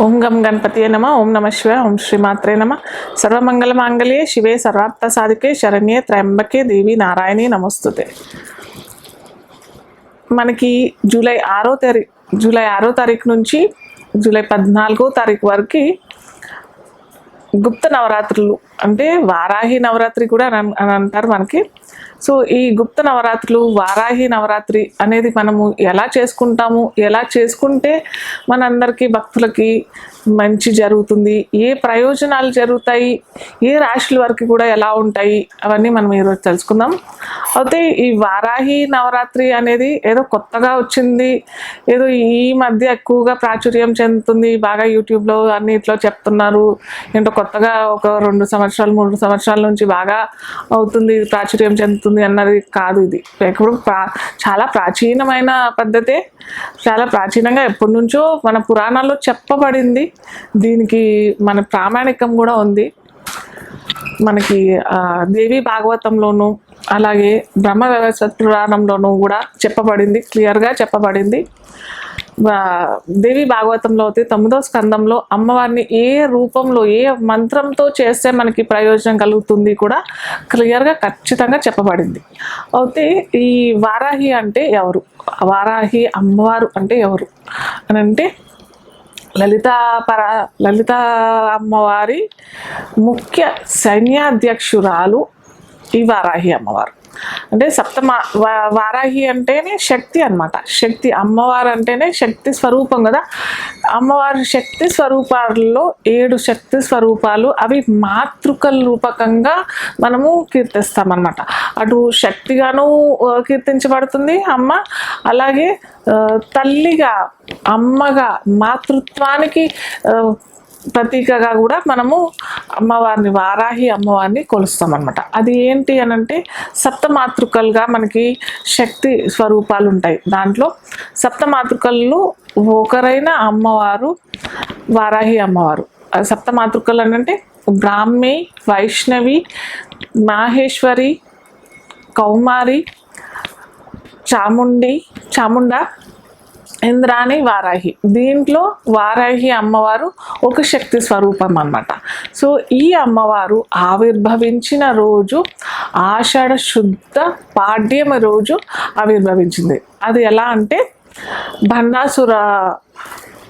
ఓం గం గణపతియే నమ ఓం నమ శివ ఓం శ్రీమాత్రే నమ. సర్వమంగళమాంగళ్యే శివే సర్వార్థ సాధికే శరణ్యే త్రయంబకే దేవి నారాయణి నమస్తుతే. మనకి జూలై ఆరో తారీ జూలై ఆరో తారీఖు నుంచి జూలై పద్నాలుగో తారీఖు వరకు గుప్త నవరాత్రులు అంటే వారాహి నవరాత్రి కూడా అని అని అంటారు మనకి. సో ఈ గుప్త నవరాత్రులు వారాహి నవరాత్రి అనేది మనము ఎలా చేసుకుంటాము ఎలా చేసుకుంటే మనందరికీ భక్తులకి మంచి జరుగుతుంది ఏ ప్రయోజనాలు జరుగుతాయి ఏ రాశుల వరకు కూడా ఎలా ఉంటాయి అవన్నీ మనం ఈరోజు తెలుసుకుందాం. అయితే ఈ వారాహి నవరాత్రి అనేది ఏదో కొత్తగా వచ్చింది ఏదో ఈ మధ్య ఎక్కువగా ప్రాచుర్యం చెందుతుంది బాగా యూట్యూబ్లో అన్నిట్లో చెప్తున్నారు ఏంటో కొత్తగా ఒక రెండు సంవత్సరాలు మూడు సంవత్సరాల నుంచి బాగా అవుతుంది ప్రాచుర్యం చెందుతుంది. అన్నది కాదు ఇది. ఎప్పుడు ప్రా చాలా ప్రాచీనమైన పద్ధతే చాలా ప్రాచీనంగా ఎప్పటి నుంచో మన పురాణాల్లో చెప్పబడింది. దీనికి మన ప్రామాణికం కూడా ఉంది. మనకి దేవి భాగవతంలోను అలాగే బ్రహ్మ వ్యవస్థ పురాణంలోనూ కూడా చెప్పబడింది. క్లియర్గా చెప్పబడింది. దేవి భాగవతంలో అయితే తొమ్మిదో స్కందంలో అమ్మవారిని ఏ రూపంలో ఏ మంత్రంతో చేస్తే మనకి ప్రయోజనం కలుగుతుంది కూడా క్లియర్గా ఖచ్చితంగా చెప్పబడింది. అయితే ఈ వారాహి అంటే ఎవరు? వారాహి అమ్మవారు అంటే ఎవరు? అని అంటే లలిత పర లలిత అమ్మవారి ముఖ్య సైన్యాధ్యక్షురాలు ఈ వారాహి అమ్మవారు. అంటే సప్తమ వారాహి అంటేనే శక్తి అన్నమాట. శక్తి అమ్మవారు అంటేనే శక్తి స్వరూపం కదా. అమ్మవారి శక్తి స్వరూపాలలో ఏడు శక్తి స్వరూపాలు అవి మాతృకల రూపకంగా మనము కీర్తిస్తామన్నమాట. అటు శక్తిగాను కీర్తించబడుతుంది అమ్మ. అలాగే తల్లిగా అమ్మగా మాతృత్వానికి ప్రతీకగా కూడా మనము అమ్మవారిని వారాహి అమ్మవారిని కొలుస్తాం అనమాట అది ఏంటి అని అంటే సప్తమాతృకలుగా మనకి శక్తి స్వరూపాలు ఉంటాయి దాంట్లో సప్తమాతృకలు ఒకరైన అమ్మవారు వారాహి అమ్మవారు. సప్తమాతృకలు అని అంటే బ్రాహ్మి వైష్ణవి మాహేశ్వరి కౌమారి చాముండి చాముండ ఇంద్రాణి వారాహి. దీంట్లో వారాహి అమ్మవారు ఒక శక్తి స్వరూపం అన్నమాట. సో ఈ అమ్మవారు ఆవిర్భవించిన రోజు ఆషాఢ శుద్ధ పాడ్యమ రోజు ఆవిర్భవించింది. అది ఎలా అంటే భండాసుర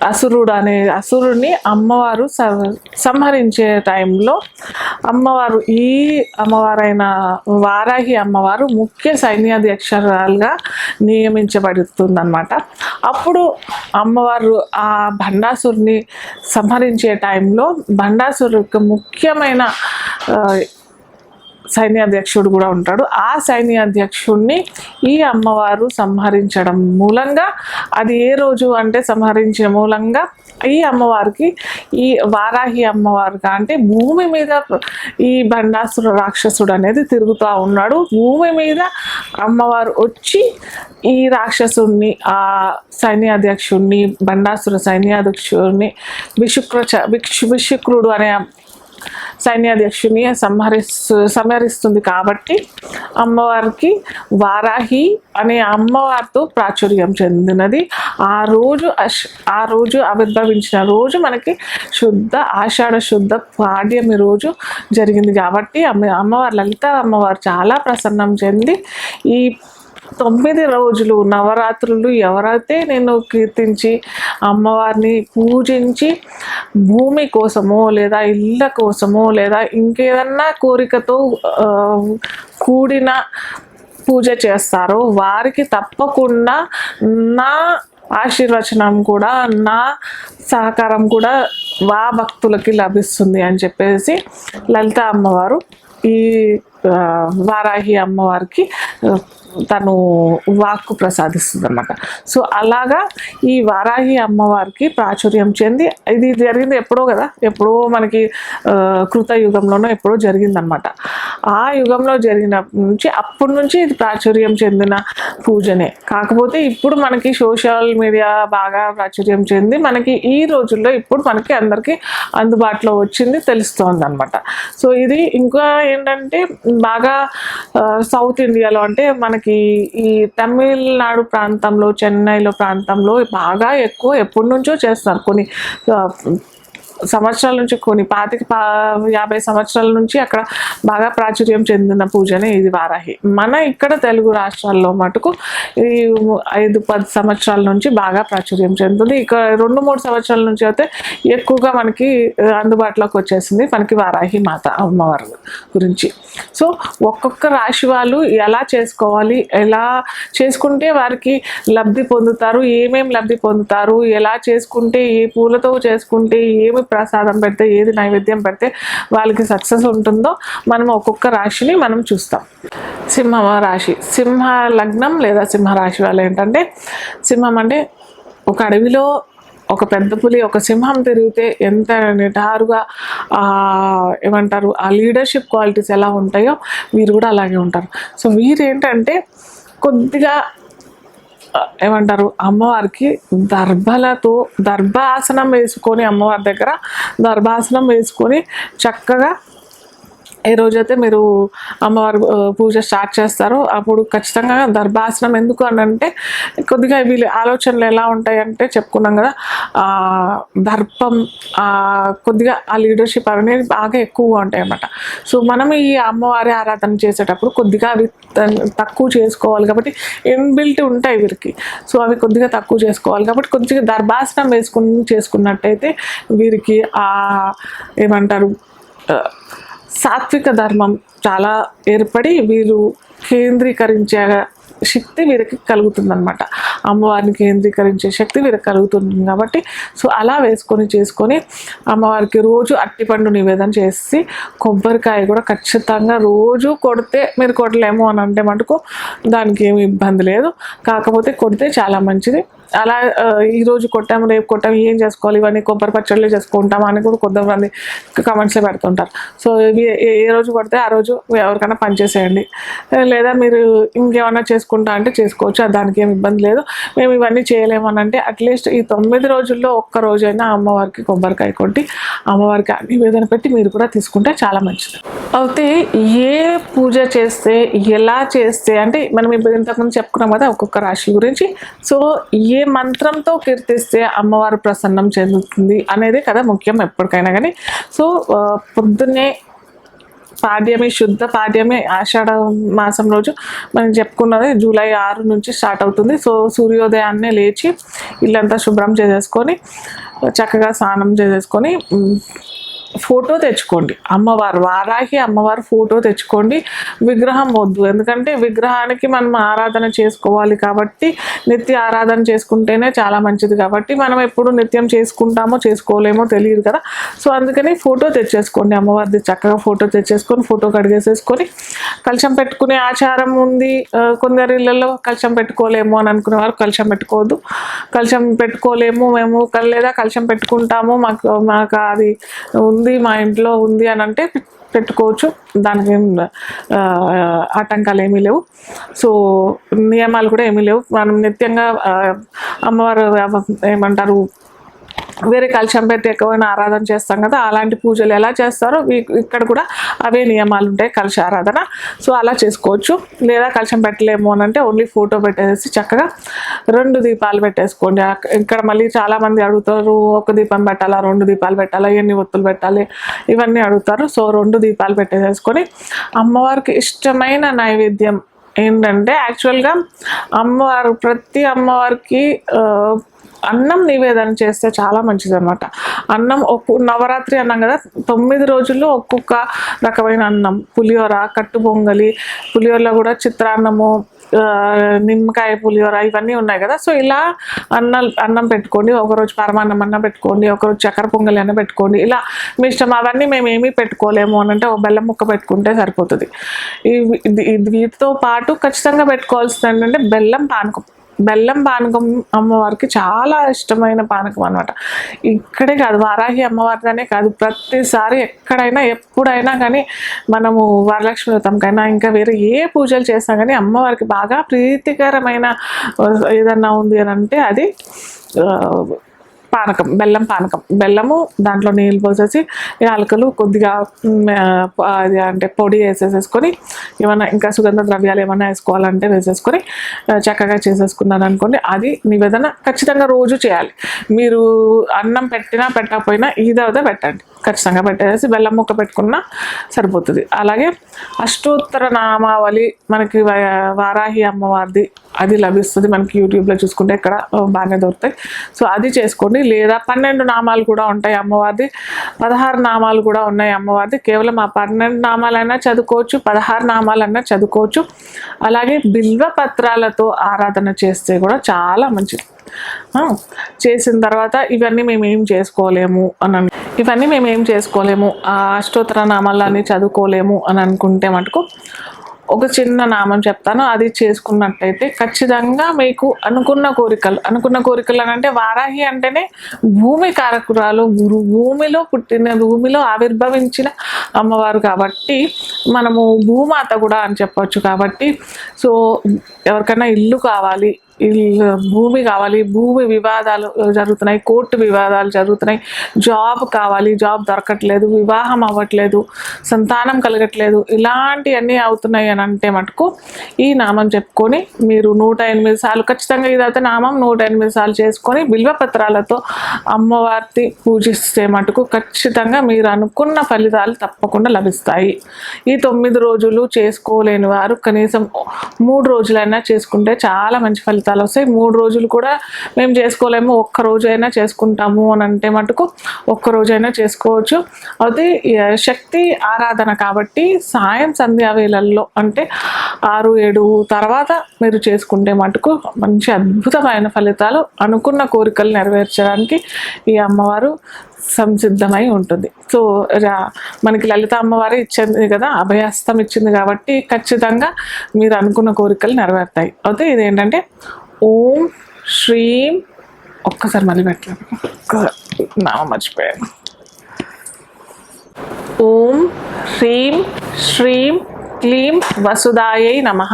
అసురుడు అనే అసురుడిని అమ్మవారు స- సంహరించే టైంలో అమ్మవారు ఈ అమ్మవారైన వారాహి అమ్మవారు ముఖ్య సైన్యాధ్యక్షురాలుగా నియమించబడుతుందన్నమాట. అప్పుడు అమ్మవారు ఆ భండాసురుని సంహరించే టైంలో భండాసురుకు ముఖ్యమైన సైన్యాధ్యక్షుడు కూడా ఉంటాడు. ఆ సైన్యాధ్యక్షుడిని ఈ అమ్మవారు సంహరించడం మూలంగా అది ఏ రోజు అంటే సంహరించిన మూలంగా ఈ అమ్మవారికి ఈ వారాహి అమ్మవారుగా అంటే భూమి మీద ఈ బండాసుర రాక్షసుడు అనేది తిరుగుతూ ఉన్నాడు. భూమి మీద అమ్మవారు వచ్చి ఈ రాక్షసుడిని ఆ సైన్యాధ్యక్షుడిని బండాసుర సైన్యాధ్యక్షుడిని విశుక్ర విక్షు విశుక్రుడు అనే సైన్యాధ్యక్షుని సంహరిస్తు సంహరిస్తుంది కాబట్టి అమ్మవారికి వారాహి అనే అమ్మవారితో ప్రాచుర్యం చెందినది. ఆ రోజు ఆ రోజు ఆవిర్భవించిన రోజు మనకి శుద్ధ ఆషాఢ శుద్ధ పాడ్యమి రోజు జరిగింది కాబట్టి అమ్మ అమ్మవారు లలిత అమ్మవారు చాలా ప్రసన్నం చెంది ఈ తొమ్మిది రోజులు నవరాత్రులు ఎవరైతే నేను కీర్తించి అమ్మవారిని పూజించి భూమి కోసమో లేదా ఇళ్ళ కోసమో లేదా ఇంకేదన్నా కోరికతో కూడిన పూజ చేస్తారో వారికి తప్పకుండా నా ఆశీర్వచనం కూడా నా సహకారం కూడా వా భక్తులకి లభిస్తుంది అని చెప్పేసి లలిత అమ్మవారు ఈ వారాహి అమ్మవారికి తను వాక్కు ప్రసాదిస్తుంది అనమాట సో అలాగా ఈ వారాహి అమ్మవారికి ప్రాచుర్యం చెంది ఇది జరిగింది ఎప్పుడో కదా ఎప్పుడో మనకి కృత యుగంలోనో ఎప్పుడో జరిగిందనమాట ఆ యుగంలో జరిగిన నుంచి అప్పటి నుంచి ఇది ప్రాచుర్యం చెందిన పూజనే. కాకపోతే ఇప్పుడు మనకి సోషల్ మీడియా బాగా ప్రాచుర్యం చెంది మనకి ఈ రోజుల్లో ఇప్పుడు మనకి అందరికీ అందుబాటులో వచ్చింది తెలుస్తోంది అనమాట సో ఇది ఇంకా ఏంటంటే బాగా సౌత్ ఇండియాలో అంటే మనకి ఈ తమిళనాడు ప్రాంతంలో చెన్నైలో ప్రాంతంలో బాగా ఎక్కువ ఎప్పటి నుంచో చేస్తారు కొన్ని సంవత్సరాల నుంచి కొన్ని పాతిక పా యాభై సంవత్సరాల నుంచి అక్కడ బాగా ప్రాచుర్యం చెందిన పూజనే ఇది వారాహి. మన ఇక్కడ తెలుగు రాష్ట్రాల్లో మటుకు ఈ ఐదు పది సంవత్సరాల నుంచి బాగా ప్రాచుర్యం చెందుతుంది. ఇక రెండు మూడు సంవత్సరాల నుంచి అయితే ఎక్కువగా మనకి అందుబాటులోకి వచ్చేసింది మనకి వారాహి మాత అమ్మవారి గురించి. సో ఒక్కొక్క రాశి వాళ్ళు ఎలా చేసుకోవాలి ఎలా చేసుకుంటే వారికి లబ్ధి పొందుతారు ఏమేమి లబ్ధి పొందుతారు ఎలా చేసుకుంటే ఏ పూలతో చేసుకుంటే ఏమి ప్రసాదం పెడితే ఏది నైవేద్యం పెడితే వాళ్ళకి సక్సెస్ ఉంటుందో మనం ఒక్కొక్క రాశిని మనం చూస్తాం. సింహ రాశి. సింహ లగ్నం లేదా సింహ రాశి వాళ్ళు ఏంటంటే సింహం అంటే ఒక అడవిలో ఒక పెద్ద పులి ఒక సింహం తిరిగితే ఎంత నిటారుగా ఏమంటారు ఆ లీడర్షిప్ క్వాలిటీస్ ఎలా ఉంటాయో వీరు కూడా అలాగే ఉంటారు. సో వీరేంటంటే కొద్దిగా ఏమంటారు? అమ్మవారికి దర్భలతో దర్భాసనం వేసుకొని అమ్మవారి దగ్గర దర్భాసనం వేసుకొని చక్కగా ఏ రోజైతే మీరు అమ్మవారి పూజ స్టార్ట్ చేస్తారో అప్పుడు ఖచ్చితంగా దర్భాసనం ఎందుకు అని అంటే కొద్దిగా వీళ్ళ ఆలోచనలు ఎలా ఉంటాయంటే చెప్పుకున్నాం కదా దర్పం కొద్దిగా ఆ లీడర్షిప్ అనేది బాగా ఎక్కువగా ఉంటాయి అన్నమాట సో మనం ఈ అమ్మవారి ఆరాధన చేసేటప్పుడు కొద్దిగా అవి తక్కువ చేసుకోవాలి కాబట్టి ఇన్బిల్ట్ ఉంటాయి వీరికి. సో అవి కొద్దిగా తక్కువ చేసుకోవాలి కాబట్టి కొద్దిగా దర్భాసనం వేసుకుని చేసుకున్నట్టయితే వీరికి ఆ ఏమంటారు సాత్విక ధర్మం చాలా ఏర్పడి వీరు కేంద్రీకరించే శక్తి వీరికి కలుగుతుందన్నమాట. అమ్మవారిని కేంద్రీకరించే శక్తి వీరికి కలుగుతుంది కాబట్టి సో అలా వేసుకొని చేసుకొని అమ్మవారికి రోజు అట్టిపండు నివేదన చేసి కొబ్బరికాయ కూడా ఖచ్చితంగా రోజు కొడితే మీరు కొట్టలేము అని అంటే మటుకు దానికి ఏమి ఇబ్బంది లేదు. కాకపోతే కొడితే చాలా మంచిది. అలా ఈరోజు కొట్టాం రేపు కొట్టాం ఏం చేసుకోవాలి ఇవన్నీ కొబ్బరి పచ్చళ్ళు చేసుకుంటాం అని కూడా కొంతమంది కమెంట్స్లో పెడుతుంటారు. సో ఇవి ఏ- రోజు కొడితే ఆ రోజు ఎవరికైనా పనిచేసేయండి లేదా మీరు ఇంకేమన్నా చేసుకుంటా అంటే చేసుకోవచ్చు దానికి ఏమి ఇబ్బంది లేదు. మేము ఇవన్నీ చేయలేము అంటే అట్లీస్ట్ ఈ తొమ్మిది రోజుల్లో ఒక్క రోజైనా అమ్మవారికి కొబ్బరికాయ కొట్టి అమ్మవారికి నివేదన పెట్టి మీరు కూడా తీసుకుంటే చాలా మంచిది. అయితే ఏ పూజ చేస్తే ఎలా చేస్తే అంటే మనం ఇప్పుడు ఇంతకుముందు చెప్పుకున్నాం కదా ఒక్కొక్క రాశి గురించి. సో ఏ మంత్రంతో కీర్తిస్తే అమ్మవారు ప్రసన్నం చెందుతుంది అనేది కదా ముఖ్యం ఎప్పటికైనా కానీ సో పొద్దున్నే పాడ్యమి శుద్ధ పాడ్యమి ఆషాఢ మాసం రోజు మనం చెప్పుకున్నది జూలై ఆరు నుంచి స్టార్ట్ అవుతుంది. సో సూర్యోదయాన్నే లేచి ఇల్లంతా శుభ్రం చేసేసుకొని చక్కగా స్నానం చేసేసుకొని ఫోటో తెచ్చుకోండి. అమ్మవారు వారాహి అమ్మవారు ఫోటో తెచ్చుకోండి. విగ్రహం వద్దు. ఎందుకంటే విగ్రహానికి మనం ఆరాధన చేసుకోవాలి కాబట్టి నిత్య ఆరాధన చేసుకుంటేనే చాలా మంచిది కాబట్టి మనం ఎప్పుడు నిత్యం చేసుకుంటామో చేసుకోలేమో తెలియదు కదా. సో అందుకని ఫోటో తెచ్చేసుకోండి. అమ్మవారిది చక్కగా ఫోటో తెచ్చేసుకొని ఫోటో కడిగేసేసుకొని కలశం పెట్టుకునే ఆచారం ఉంది. కొందరి ఇళ్ళల్లో కలశం పెట్టుకోలేము అని అనుకునే వారు కలశం పెట్టుకోవద్దు. కలశం పెట్టుకోలేము మేము. లేదా కలశం పెట్టుకుంటాము. మాకు మాకు అది ఉంది మా ఇంట్లో ఉంది అని అంటే పెట్టుకోవచ్చు. దానికి ఏం ఆటంకాలు ఏమీ లేవు. సో నియమాలు కూడా ఏమీ లేవు. మనం నిత్యంగా అమ్మవారు ఏమంటారు వేరే కలశం పెట్టి ఎక్కువైనా ఆరాధన చేస్తాం కదా అలాంటి పూజలు ఎలా చేస్తారో ఇక్కడ కూడా అవే నియమాలు ఉంటాయి కలశ ఆరాధన. సో అలా చేసుకోవచ్చు. లేదా కలశం పెట్టలేము అని అంటే ఓన్లీ ఫోటో పెట్టేసి చక్కగా రెండు దీపాలు పెట్టేసుకోండి. ఇక్కడ మళ్ళీ చాలామంది అడుగుతారు ఒక దీపం పెట్టాలా రెండు దీపాలు పెట్టాలా ఎన్ని ఒత్తులు పెట్టాలి ఇవన్నీ అడుగుతారు. సో రెండు దీపాలు పెట్టేసేసుకొని అమ్మవారికి ఇష్టమైన నైవేద్యం ఏంటంటే యాక్చువల్గా అమ్మవారు ప్రతి అమ్మవారికి అన్నం నివేదన చేస్తే చాలా మంచిది అనమాట అన్నం ఒక్కొక్క నవరాత్రి అన్నాం కదా తొమ్మిది రోజుల్లో ఒక్కొక్క రకమైన అన్నం. పులిహోర కట్టు పొంగలి పులిహోరలో కూడా చిత్రాన్నము నిమ్మకాయ పులిహోర ఇవన్నీ ఉన్నాయి కదా. సో ఇలా అన్న అన్నం పెట్టుకోండి ఒకరోజు పరమాన్నం అన్న పెట్టుకోండి ఒకరోజు చక్కెర పొంగలి అన్న పెట్టుకోండి. ఇలా మీ ఇష్టం అవన్నీ మేము ఏమీ పెట్టుకోలేము అని అంటే ఒక బెల్లం ముక్క పెట్టుకుంటే సరిపోతుంది. ఇది- వీటితో పాటు ఖచ్చితంగా పెట్టుకోవాల్సింది ఏంటంటే బెల్లం పానకం. బెల్లం పానకం అమ్మవారికి చాలా ఇష్టమైన పానకం అనమాట ఇక్కడే కాదు వారాహి అమ్మవారిదనే కాదు ప్రతిసారి ఎక్కడైనా ఎప్పుడైనా కానీ మనము వరలక్ష్మి వ్రతంకైనా ఇంకా వేరే ఏ పూజలు చేసినా కానీ అమ్మవారికి బాగా ప్రీతికరమైన ఏదన్నా ఉంది అని అంటే అది పానకం బెల్లం పానకం. బెల్లము దాంట్లో నీళ్ళు పోసేసి యాలకులు కొద్దిగా అది అంటే పొడి వేసేసేసుకొని ఏమైనా ఇంకా సుగంధ ద్రవ్యాలు ఏమైనా వేసుకోవాలంటే వేసేసుకొని చక్కగా చేసేసుకున్నాను అనుకోండి. అది నివేదన ఖచ్చితంగా రోజు చేయాలి. మీరు అన్నం పెట్టినా పెట్టకపోయినా ఈదవదే పెట్టండి. ఖచ్చితంగా పెట్టేసి బెల్లం ముక్క పెట్టుకున్నా సరిపోతుంది. అలాగే అష్టోత్తర నామావళి మనకి వారాహి అమ్మవారిది అది లభిస్తుంది మనకి యూట్యూబ్లో చూసుకుంటే ఇక్కడ బాగానే దొరుకుతాయి. సో అది చేసుకోండి. లేదా పన్నెండు నామాలు కూడా ఉంటాయి అమ్మవారిది. పదహారు నామాలు కూడా ఉన్నాయి అమ్మవారిది. కేవలం ఆ పన్నెండు నామాలైనా చదువుకోవచ్చు. పదహారు నామాలైనా చదువుకోవచ్చు. అలాగే బిల్వ పత్రాలతో ఆరాధన చేస్తే కూడా చాలా మంచిది. చేసిన తర్వాత ఇవన్నీ మేము ఏం చేసుకోలేము అని ఇవన్నీ మేము ఏం చేసుకోలేము. ఆ అష్టోత్తర నామాలని చదువుకోలేము అని అనుకుంటే మటుకు ఒక చిన్న నామం చెప్తాను అది చేసుకున్నట్టయితే ఖచ్చితంగా మీకు అనుకున్న కోరికలు అనుకున్న కోరికలు అని అంటే వారాహి అంటేనే భూమి కారకురాలు గురు భూమిలో పుట్టిన భూమిలో ఆవిర్భవించిన అమ్మవారు కాబట్టి మనము భూమాత కూడా అని చెప్పొచ్చు కాబట్టి. సో ఎవరికైనా ఇల్లు కావాలి భూమి కావాలి భూమి వివాదాలు జరుగుతున్నాయి కోర్టు వివాదాలు జరుగుతున్నాయి. జాబ్ కావాలి జాబ్ దొరకట్లేదు వివాహం అవ్వట్లేదు సంతానం కలగట్లేదు ఇలాంటివన్నీ అవుతున్నాయి అని అంటే మటుకు ఈ నామం చెప్పుకొని మీరు నూట ఎనిమిది సార్లు ఖచ్చితంగా ఇదైతే నామం నూట ఎనిమిది సార్లు చేసుకొని బిల్వపత్రాలతో అమ్మవారిని పూజిస్తే మటుకు ఖచ్చితంగా మీరు అనుకున్న ఫలితాలు తప్పకుండా లభిస్తాయి. ఈ తొమ్మిది రోజులు చేసుకోలేని వారు కనీసం మూడు రోజులైనా చేసుకుంటే చాలా మంచి ఫలితాలు వస్తాయి. మూడు రోజులు కూడా మేము చేసుకోలేము. ఒక్క రోజైనా చేసుకుంటాము అని అంటే మటుకు ఒక్క రోజైనా చేసుకోవచ్చు. అది శక్తి ఆరాధన కాబట్టి సాయం సంధ్యా వేళల్లో అంటే ఆరు ఏడు తర్వాత మీరు చేసుకుంటే మటుకు మంచి అద్భుతమైన ఫలితాలు అనుకున్న కోరికలు నెరవేర్చడానికి ఈ అమ్మవారు సంసిద్ధమై ఉంటుంది. సో రా- మనకి లలిత అమ్మవారి ఇచ్చింది కదా అభయస్తం ఇచ్చింది కాబట్టి ఖచ్చితంగా మీరు అనుకున్న కోరికలు నెరవేరుతాయి. అయితే ఇదేంటంటే ఓం శ్రీం. ఒక్కసారి మళ్ళీ పెట్టలేదు నామం మర్చిపోయాను. ఓం హ్రీం శ్రీం క్లీం వసుదాయై నమః.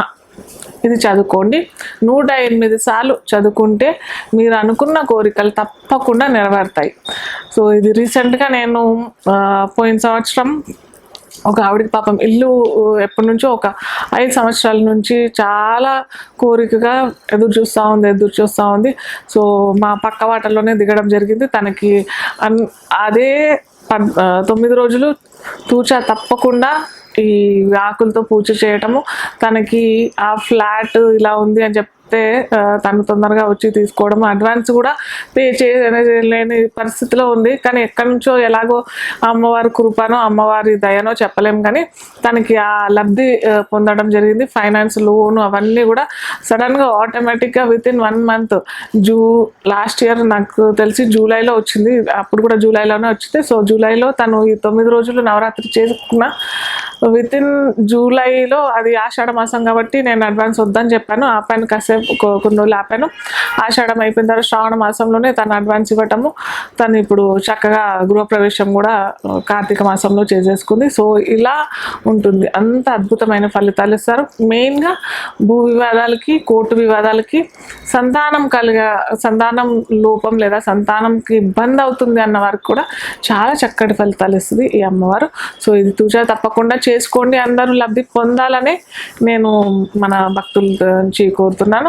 ఇది చదువుకోండి. నూట ఎనిమిది సార్లు చదువుకుంటే మీరు అనుకున్న కోరికలు తప్పకుండా నెరవేరుతాయి. సో ఇది రీసెంట్గా నేను పోయిన సంవత్సరం ఒక ఆవిడకి పాపం ఇల్లు ఎప్పటి నుంచో ఒక ఐదు సంవత్సరాల నుంచి చాలా కోరికగా ఎదురు చూస్తూ ఉంది ఎదురు చూస్తూ ఉంది. సో మా పక్క వాటల్లోనే దిగడం జరిగింది. తనకి అన్ అదే తొమ్మిది రోజులు తూచా తప్పకుండా ఈ ఆకులతో పూజ చేయటము తనకి ఆ ఫ్లాట్ ఇలా ఉంది అని చెప్తే తను తొందరగా వచ్చి తీసుకోవడం అడ్వాన్స్ కూడా పే చేయలేని పరిస్థితిలో ఉంది. కానీ ఎక్కడి నుంచో ఎలాగో అమ్మవారి కృపనో అమ్మవారి దయనో చెప్పలేం. కానీ తనకి ఆ లబ్ధి పొందడం జరిగింది. ఫైనాన్స్ లోన్ అవన్నీ కూడా సడన్గా ఆటోమేటిక్గా విత్ ఇన్ వన్ మంత్ జూ లాస్ట్ ఇయర్ నాకు తెలిసి జూలైలో వచ్చింది. అప్పుడు కూడా జూలైలోనే వచ్చింది. సో జూలైలో తను ఈ తొమ్మిది రోజులు నవరాత్రి చేసుకున్న విత్ ఇన్ జూలైలో అది ఆషాఢ మాసం కాబట్టి నేను అడ్వాన్స్ వద్దని చెప్పాను. ఆపాను కాసేపు కొన్ని రోజులు ఆపాను ఆషాఢం అయిపోయిన తర్వాత శ్రావణ మాసంలోనే తను అడ్వాన్స్ ఇవ్వటము. తను ఇప్పుడు చక్కగా గృహప్రవేశం కూడా కార్తీక మాసంలో చేసేసుకుంది. సో ఇలా ఉంటుంది. అంత అద్భుతమైన ఫలితాలు ఇస్తారు. మెయిన్గా భూ వివాదాలకి కోర్టు వివాదాలకి సంతానం కలిగ సంతానం లోపం లేదా సంతానంకి ఇబ్బంది అవుతుంది అన్న వారికి కూడా చాలా చక్కటి ఫలితాలు ఇస్తుంది ఈ అమ్మవారు. సో ఇది తూచా తప్పకుండా చేసుకోండి. అందరూ లబ్ధి పొందాలని నేను మన భక్తుల నుంచి కోరుతున్నాను.